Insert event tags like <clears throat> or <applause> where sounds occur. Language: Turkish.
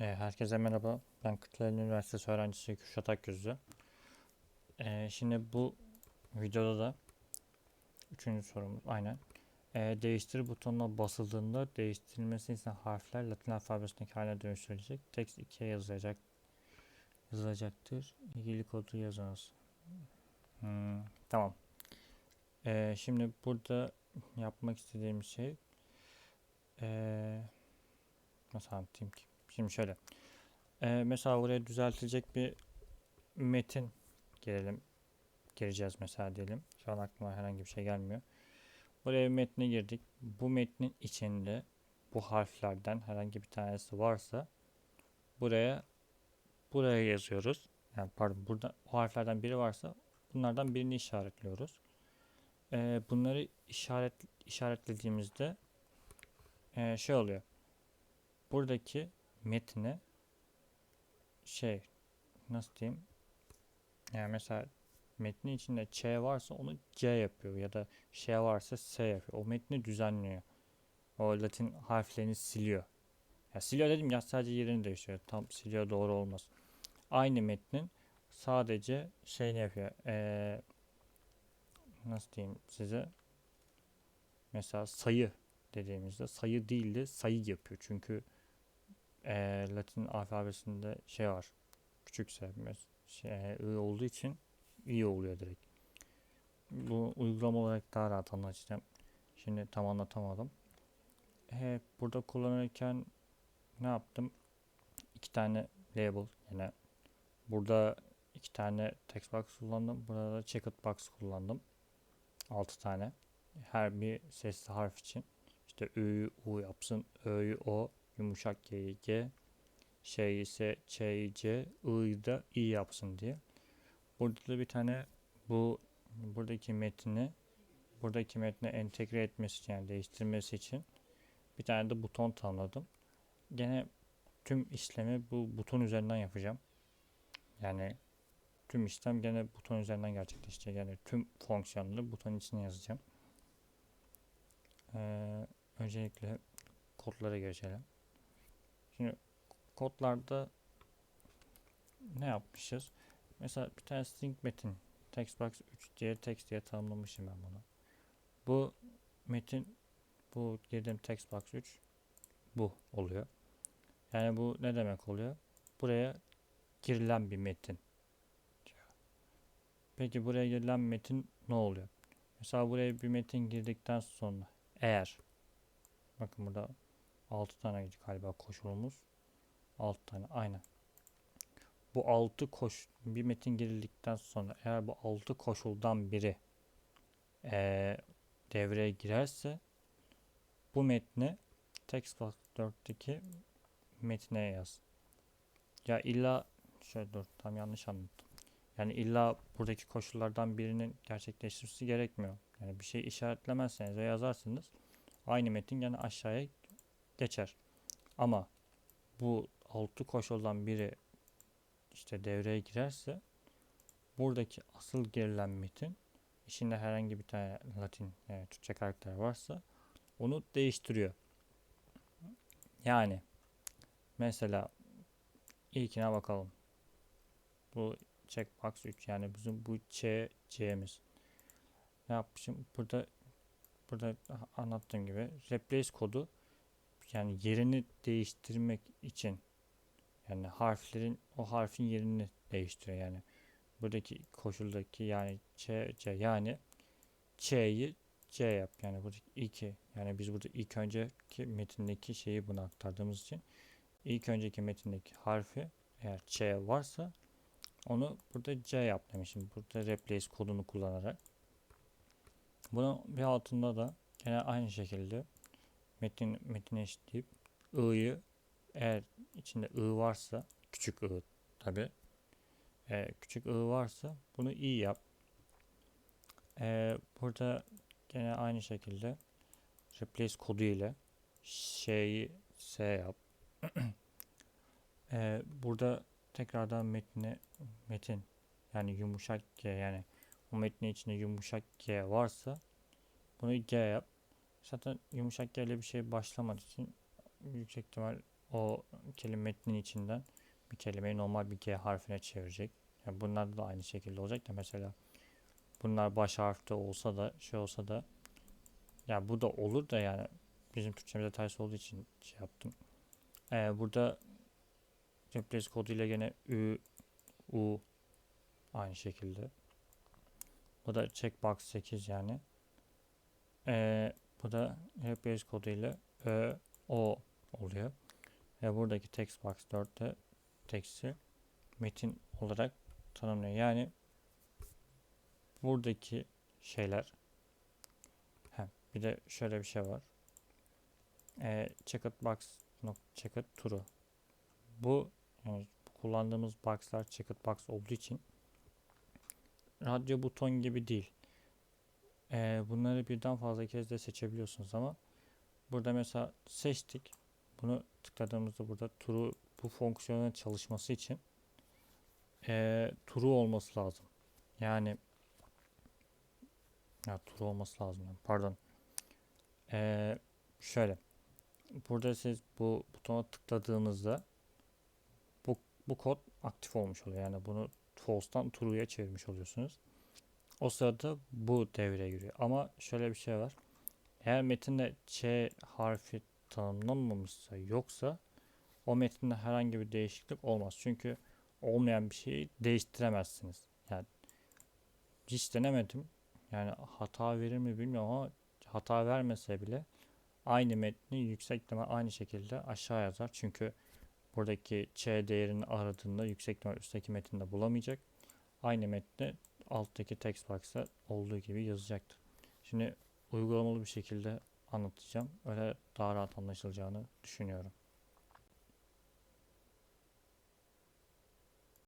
E, herkese merhaba. Ben Kırklareli Üniversitesi öğrencisi Kürşat Akgözlü. E, şimdi bu videoda da üçüncü sorumuz aynen. E, değiştir butonuna basıldığında değiştirilmesi için harfler Latin alfabesindeki haline dönüştürülecek. Text 2'ye yazılacak. Yazılacaktır. İlgili kodu yazınız. Hmm, tamam. E, şimdi burada yapmak istediğim şey e, nasıl anlatayım ki? Şimdi şöyle. Ee, mesela buraya düzeltilecek bir metin girelim. Gireceğiz mesela diyelim. Şu an aklıma herhangi bir şey gelmiyor. Buraya bir metne girdik. Bu metnin içinde bu harflerden herhangi bir tanesi varsa buraya buraya yazıyoruz. Yani pardon burada o harflerden biri varsa bunlardan birini işaretliyoruz. Ee, bunları işaret işaretlediğimizde ee, şey oluyor. Buradaki metne şey nasıl diyeyim yani mesela metnin içinde Ç varsa onu C yapıyor ya da Ş varsa S yapıyor. O metni düzenliyor. O Latin harflerini siliyor. Ya siliyor dedim ya sadece yerini değiştiriyor. Tam siliyor doğru olmaz. Aynı metnin sadece şey ne yapıyor? Ee, nasıl diyeyim size? Mesela sayı dediğimizde sayı değil de sayı yapıyor. Çünkü e, Latin alfabesinde şey var. Küçük sevmez. Şey, I olduğu için iyi oluyor direkt. Bu uygulama olarak daha rahat anlatacağım. Şimdi tam anlatamadım. He, burada kullanırken ne yaptım? İki tane label yine. Burada iki tane text box kullandım. Burada da checkered box kullandım. Altı tane. Her bir sesli harf için. İşte Ü'yü U yapsın. Ö'yü O yumuşak G'yi G, şey ise Ç'yi C, I'yı da I yapsın diye. Burada da bir tane bu buradaki metni buradaki metne entegre etmesi yani değiştirmesi için bir tane de buton tanımladım. Gene tüm işlemi bu buton üzerinden yapacağım. Yani tüm işlem gene buton üzerinden gerçekleşecek. Yani tüm fonksiyonları buton içine yazacağım. Ee, öncelikle kodlara geçelim. Şimdi kodlarda ne yapmışız? Mesela bir tane string metin textbox 3 diye text diye tanımlamışım ben bunu. Bu metin bu girdiğim textbox 3 bu oluyor. Yani bu ne demek oluyor? Buraya girilen bir metin. Peki buraya girilen metin ne oluyor? Mesela buraya bir metin girdikten sonra eğer bakın burada 6 tane galiba koşulumuz. 6 tane aynen. Bu 6 koş bir metin girildikten sonra eğer bu 6 koşuldan biri ee, devreye girerse bu metni textbox 4'teki metne yaz. Ya illa şöyle dur tam yanlış anlattım. Yani illa buradaki koşullardan birinin gerçekleştirmesi gerekmiyor. Yani bir şey işaretlemezseniz ve yazarsınız aynı metin yani aşağıya geçer. Ama bu altı koşuldan biri işte devreye girerse buradaki asıl girilen metin içinde herhangi bir tane Latin yani Türkçe karakter varsa onu değiştiriyor. Yani mesela ilkine bakalım. Bu checkbox 3 yani bizim bu Ç C'miz. Ne yapmışım? Burada burada anlattığım gibi replace kodu yani yerini değiştirmek için yani harflerin o harfin yerini değiştiriyor yani buradaki koşuldaki yani Ç, C yani Ç'yi C yap yani buradaki iki yani biz burada ilk önceki metindeki şeyi buna aktardığımız için ilk önceki metindeki harfi eğer Ç varsa onu burada C yap demişim. Burada replace kodunu kullanarak. Bunun bir altında da yine aynı şekilde metin metine eşitleyip i'yı eğer içinde i varsa küçük i tabi e, küçük i varsa bunu i yap. E, burada gene aynı şekilde replace kodu ile şeyi s yap. <clears throat> e, burada tekrardan metni metin yani yumuşak g yani o metnin içinde yumuşak g varsa bunu g yap. Zaten yumuşak G ile bir şey başlamadığı için yüksek ihtimal o kelime metnin içinden bir kelimeyi normal bir G harfine çevirecek. Yani bunlar da aynı şekilde olacak da mesela bunlar baş harfte olsa da şey olsa da ya bu da olur da yani bizim Türkçemizde ters olduğu için şey yaptım. Ee, burada replace koduyla gene Ü, U aynı şekilde. Bu da checkbox 8 yani. Ee, bu da replace koduyla Ö, O oluyor. Ve buradaki text box 4'te text'i metin olarak tanımlıyor. Yani buradaki şeyler He, bir de şöyle bir şey var. Ee, checked box checked true. Bu yani kullandığımız box'lar checked box olduğu için radyo buton gibi değil. Ee, bunları birden fazla kez de seçebiliyorsunuz ama burada mesela seçtik. Bunu tıkladığımızda burada true bu fonksiyonun çalışması için ee, true olması lazım. Yani ya true olması lazım. Yani. Pardon. Ee, şöyle. Burada siz bu butona tıkladığınızda bu, bu kod aktif olmuş oluyor. Yani bunu false'tan true'ya çevirmiş oluyorsunuz. O sırada bu devreye giriyor. Ama şöyle bir şey var. Eğer metinde Ç harfi tanımlanmamışsa yoksa o metinde herhangi bir değişiklik olmaz. Çünkü olmayan bir şeyi değiştiremezsiniz. Yani hiç denemedim. Yani hata verir mi bilmiyorum ama hata vermese bile aynı metni yüksekleme aynı şekilde aşağı yazar. Çünkü buradaki ç değerini aradığında yüksekleme üstteki metinde bulamayacak. Aynı metni alttaki text box'ta olduğu gibi yazacaktır. Şimdi uygulamalı bir şekilde anlatacağım. Öyle daha rahat anlaşılacağını düşünüyorum.